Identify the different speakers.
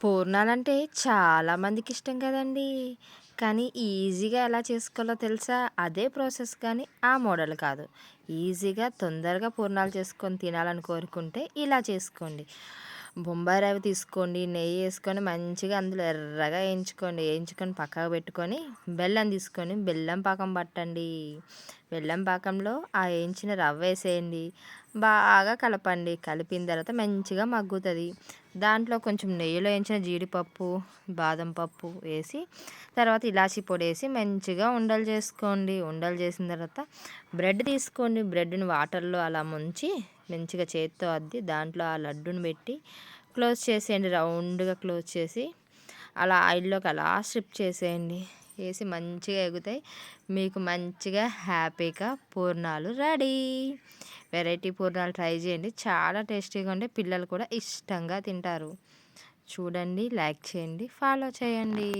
Speaker 1: పూర్ణాలంటే చాలామందికి ఇష్టం కదండీ! కానీ ఈజీగా ఎలా చేసుకోవాలో తెలుసా? అదే ప్రాసెస్ కానీ ఆ మోడల్ కాదు. ఈజీగా తొందరగా పూర్ణాలు చేసుకొని తినాలని కోరుకుంటే ఇలా చేసుకోండి. బొంబాయి రవ్వ తీసుకోండి నెయ్యి వేసుకొని మంచిగా అందులో ఎర్రగా వేయించుకోండి. వేయించుకొని పక్కకు పెట్టుకొని బెల్లం తీసుకొని బెల్లం పాకం పట్టండి. బెల్లం పాకంలో ఆ వేయించిన రవ్వ వేసేయండి. బాగా కలపండి. కలిపిన తర్వాత మంచిగా మగ్గుతుంది. దాంట్లో కొంచెం నెయ్యిలో వేయించిన జీడిపప్పు బాదం పప్పు వేసి తర్వాత ఇలాచీ పొడి వేసి మంచిగా ఉండలు చేసుకోండి. ఉండలు చేసిన తర్వాత బ్రెడ్ తీసుకోండి. బ్రెడ్ని వాటర్లో అలా ముంచి మంచిగా చేత్తో అద్ది దాంట్లో ఆ లడ్డుని పెట్టి క్లోజ్ చేసేయండి రౌండ్గా క్లోజ్ చేసి. అలా ఆయిల్లోకి అలా స్ట్రిప్ చేసేయండి. వేసి మంచిగా ఎగుతాయి. మీకు మంచిగా హ్యాపీగా పూర్ణాలు రెడీ. వెరైటీ పూర్ణాలు ట్రై చేయండి. చాలా టేస్టీగా ఉండే పిల్లలు కూడా ఇష్టంగా తింటారు. చూడండి లైక్ చేయండి ఫాలో చేయండి.